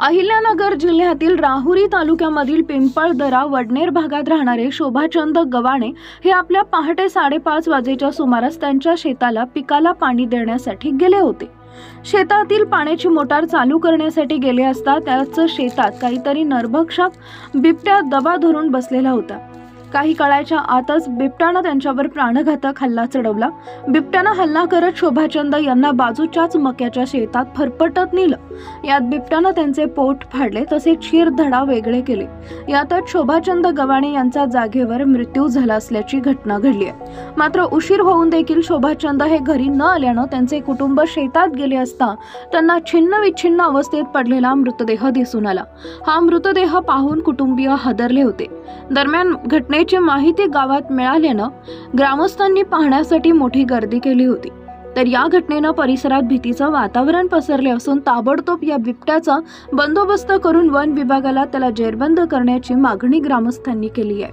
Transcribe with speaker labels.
Speaker 1: अहिल्यानगर जिल्ह्यातील राहुरी तालुक्यामधील पिंपळदरा वडनेर भागात राहणारे शोभाचंद गवाणे हे आपल्या पहाटे साडेपाच वाजेच्या सुमारास त्यांच्या शेताला पिकाला पाणी देण्यासाठी गेले होते. शेतातील पाण्याची मोटार चालू करण्यासाठी गेले असता त्याचं शेतात काहीतरी नरभक्षक बिबट्या दबा धरून बसलेला होता काही काळाच्या आतच बिबट्यानं त्यांच्यावर प्राणघातक हल्ला चढवला. बिबट्यानं हल्ला करत शोभाचंद यांना बाजूच्याच मक्याच्या शेतात फरफटत नेलं. यात बिबट्यानं त्यांचे पोट फाडले तसेच धडा वेगळे केले. यातच शोभाचंद गवाणे यांचा जागेवर मृत्यू झाला असल्याची घटना घडली आहे. मात्र उशीर होऊन देखील शोभाचंद हे घरी न आल्यानं त्यांचे कुटुंब शेतात गेले असता त्यांना छिन्न विच्छिन्न अवस्थेत पडलेला मृतदेह दिसून आला. हा मृतदेह पाहून कुटुंबीय हादरले होते. दरम्यान घटनेची माहिती गावात मिळाल्यानं ग्रामस्थांनी पाहण्यासाठी मोठी गर्दी केली होती. तर या घटनेनं परिसरात भीतीचं वातावरण पसरले असून ताबडतोब या बिबट्याचा बंदोबस्त करून वन विभागाला त्याला जेरबंद करण्याची मागणी ग्रामस्थांनी केली आहे.